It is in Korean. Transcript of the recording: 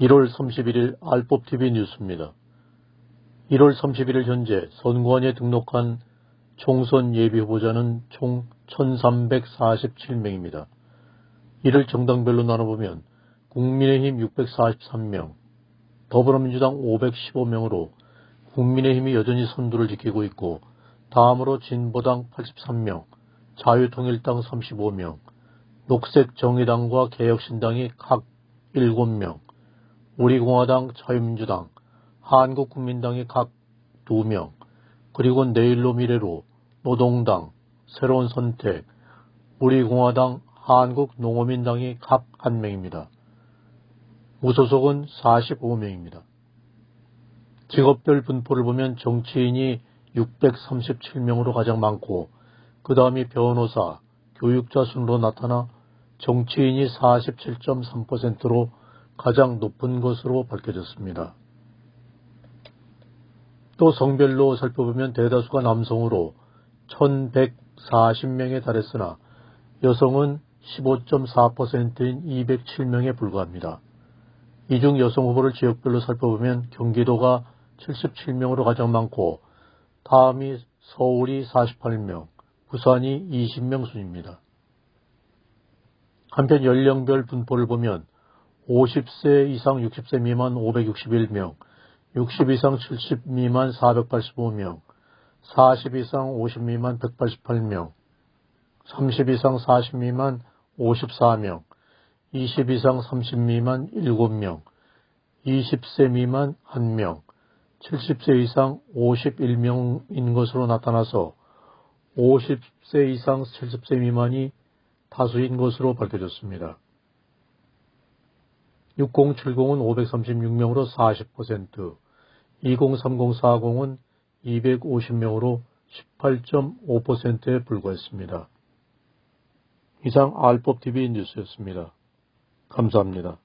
1월 31일 알법TV 뉴스입니다. 1월 31일 현재 선관위에 등록한 총선 예비 후보자는 총 1347명입니다. 이를 정당별로 나눠보면 국민의힘 643명, 더불어민주당 515명으로 국민의힘이 여전히 선두를 지키고 있고 다음으로 진보당 83명, 자유통일당 35명, 녹색정의당과 개혁신당이 각 7명, 우리공화당, 자유민주당, 한국국민당이 각 2명, 그리고 내일로 미래로 노동당, 새로운 선택, 우리공화당, 한국농어민당이 각 1명입니다. 무소속은 45명입니다. 직업별 분포를 보면 정치인이 637명으로 가장 많고 그 다음이 변호사, 교육자 순으로 나타나 정치인이 47.3%로 가장 높은 것으로 밝혀졌습니다. 또 성별로 살펴보면 대다수가 남성으로 1140명에 달했으나 여성은 15.4%인 207명에 불과합니다. 이 중 여성 후보를 지역별로 살펴보면 경기도가 77명으로 가장 많고 다음이 서울이 48명, 부산이 20명 순입니다. 한편 연령별 분포를 보면 50세 이상 60세 미만 561명, 60 이상 70 미만 485명, 40 이상 50 미만 188명, 30 이상 40 미만 54명, 20 이상 30 미만 7명, 20세 미만 1명, 70세 이상 51명인 것으로 나타나서 50세 이상 70세 미만이 다수인 것으로 밝혀졌습니다. 6070은 536명으로 40%, 203040은 250명으로 18.5%에 불과했습니다. 이상 알법TV 뉴스였습니다. 감사합니다.